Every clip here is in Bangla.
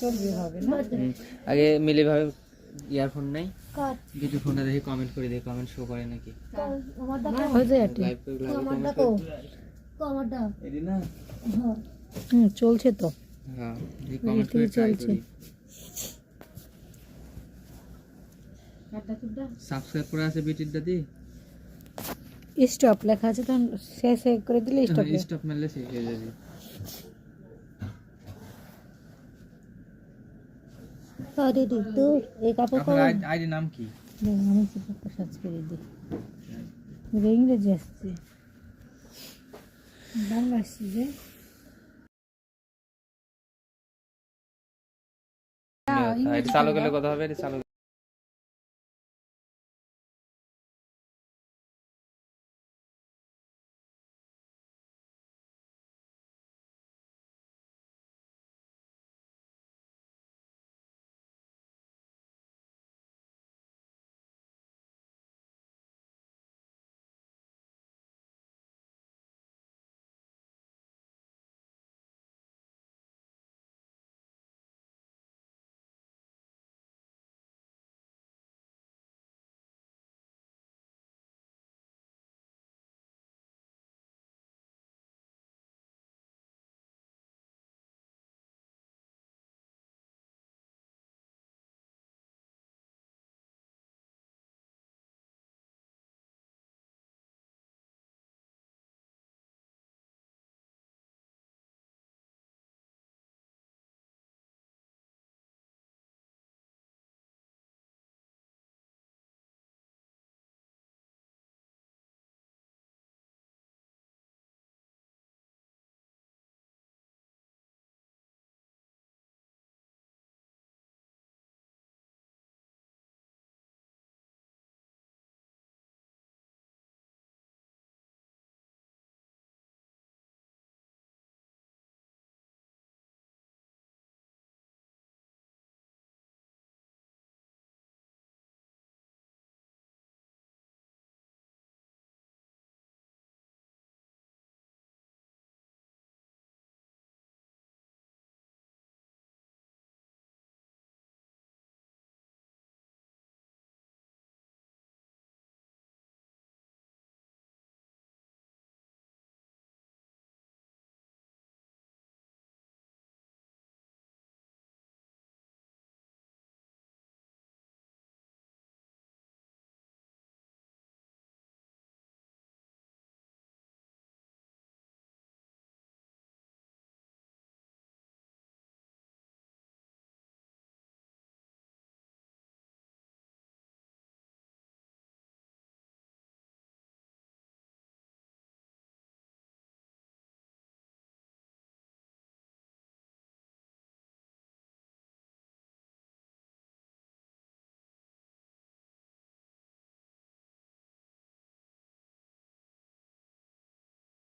চলবে হবে না? আগে মিলে ভাবে ইয়ারফোন নাই? দুটো ফোনে দেখি কমেন্ট করে দেখি কমেন্ট শো করে নাকি? হয়ে যায় হ্যাঁ। হুম চলছে তো। হ্যাঁ চলছে। সাবস্ক্রাইব করে আছে স্টপ লেখা আছে তখন শেষ করে দিলে স্টপ স্টপ মারলে শেষ হয়ে যাবে। আরে দিদি তো এই কাপড় আপনার আইডি নাম কি? আমি চিপটা সার্চ করে দিই ইংরেজি আসছে। বাংলা আসছে যে। হ্যাঁ, চালু করলে কথা হবে চালু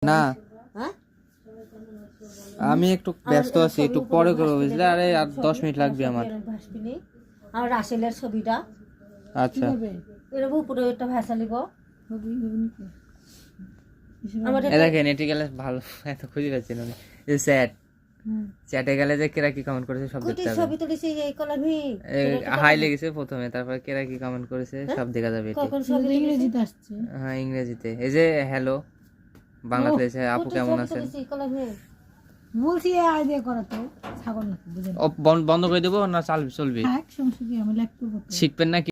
না। হ্যাঁ? আমি একটু ব্যস্ত আছি একটু পরে করব বুঝলে? আরে আর দশ মিনিট লাগবে আমার। আর রাসেলের ছবিটা। আচ্ছা। এরকম উপরে একটা ভাষা দেখেন এটি গেলে ভালো। এত খুঁজে হুম। চ্যাটে গেলে যে কেরা কি কমেন্ট করেছে সব দেখতে হবে। ছবি তুলিছি এই কলামি। হাই লেগেছে প্রথমে তারপর কেরা কি কমেন্ট করেছে সব দেখা যাবে এটি। কখন ছবি তুলিছি? ইংরেজিতে আসছে। হ্যাঁ ইংরেজিতে। এই যে হ্যালো বাংলাদেশে আপু কেমন আছেন? বলছি আয় দিয়ে করা তো ছাগল বন্ধ করে দেবো না চাল চলবে? তো। শিখবেন নাকি?